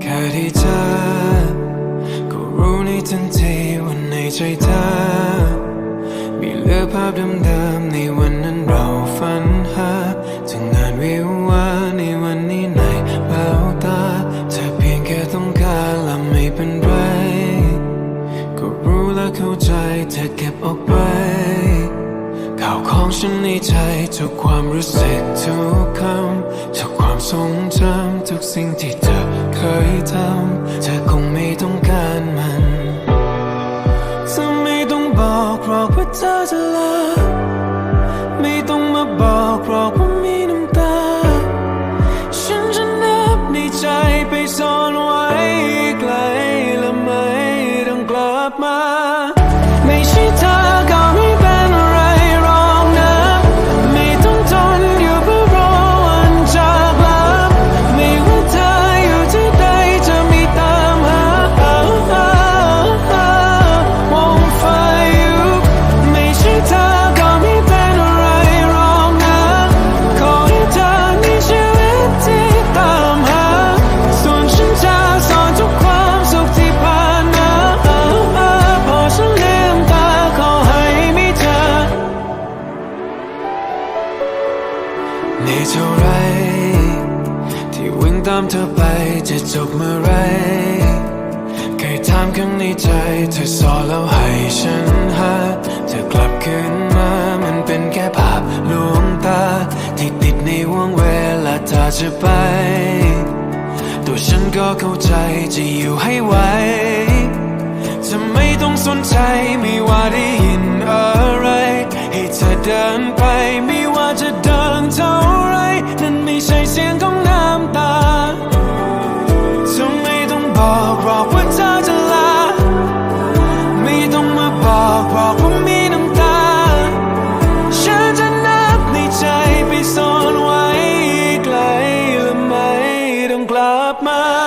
แค่ที่เจอก็รู้ในทันทีว่าในใจเธอ มีเหลือภาพเดิมๆในวันนั้นเราฝันหาถึงงานวิวาในวันนี้ในเแวาตาเธอเพียงแค่ต้องการและไม่เป็นไร ก็รู้และเข้าใจเธอเก็บออกไป ข่าวของฉันในใจทุกความรู้สึกทุกคำทุกความทรงจำทุกสิ่งที่เธอเคยทำเธอคงไม่ต้องการมันเธอไม่ต้องบอกหรอกว่าเธอจะลาไม่ต้องมาบอกหรอกว่ามีน้ำตา ฉันจะนับในใจไปซ่อนไว้ไกลและไม่ต้องกลับมา ที่วิ่งตามเธอไปจะจบเมื่อไรเคยถามข้างในใจเธอสอนแล้วให้ฉันหาเธอกลับคืนมามันเป็นแค่ภาพลวงตา ที่ติดในวงเวลาเธอจะไป ตัวฉันก็เข้าใจจะอยู่ให้ไหวจะไม่ต้องสนใจไม่ว่าได้ยินอะไร ให้เธอเดินไป ใช่เสียงของน้ำตาจะไม่ต้องบอกบอกว่าเธอจะลา ไม่ต้องมาบอกบอกว่ามีน้ำตา ฉันจะนับในใจไปซ่อนไว้ไกลและไม่ต้องกลับมา